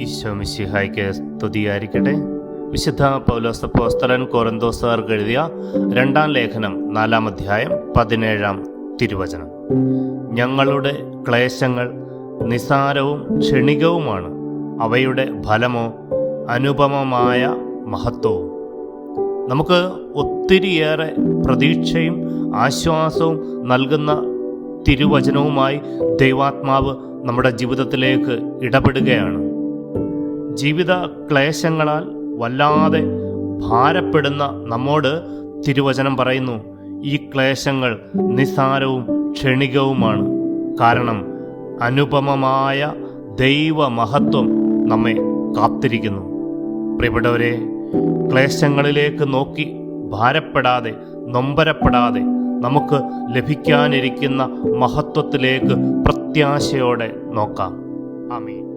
ഈശോ മിശിഹായ്ക്ക് സ്തുതിയായിരിക്കട്ടെ. വിശുദ്ധ പൗലോസപ്പോസ്തലൻ കോറന്തോസുകാർക്ക് എഴുതിയ രണ്ടാം ലേഖനം നാലാം അധ്യായം പതിനേഴാം തിരുവചനം. ഞങ്ങളുടെ ക്ലേശങ്ങൾ നിസാരവും ക്ഷണികവുമാണ്. അവയുടെ ഫലമോ അനുപമമായ മഹത്വവും. നമുക്ക് ഒത്തിരിയേറെ പ്രതീക്ഷയും ആശ്വാസവും നൽകുന്ന തിരുവചനവുമായി ദൈവാത്മാവ് നമ്മുടെ ജീവിതത്തിലേക്ക് ഇടപെടുകയാണ്. ജീവിത ക്ലേശങ്ങളാൽ വല്ലാതെ ഭാരപ്പെടുന്ന നമ്മോട് തിരുവചനം പറയുന്നു ഈ ക്ലേശങ്ങൾ നിസ്സാരവും ക്ഷണികവുമാണ്. കാരണം അനുപമമായ ദൈവമഹത്വം നമ്മെ കാത്തിരിക്കുന്നു. പ്രിയപ്പെട്ടവരെ ക്ലേശങ്ങളിലേക്ക് നോക്കി ഭാരപ്പെടാതെ നൊമ്പരപ്പെടാതെ നമുക്ക് ലഭിക്കാനിരിക്കുന്ന മഹത്വത്തിലേക്ക് പ്രത്യാശയോടെ നോക്കാം. ആമീൻ.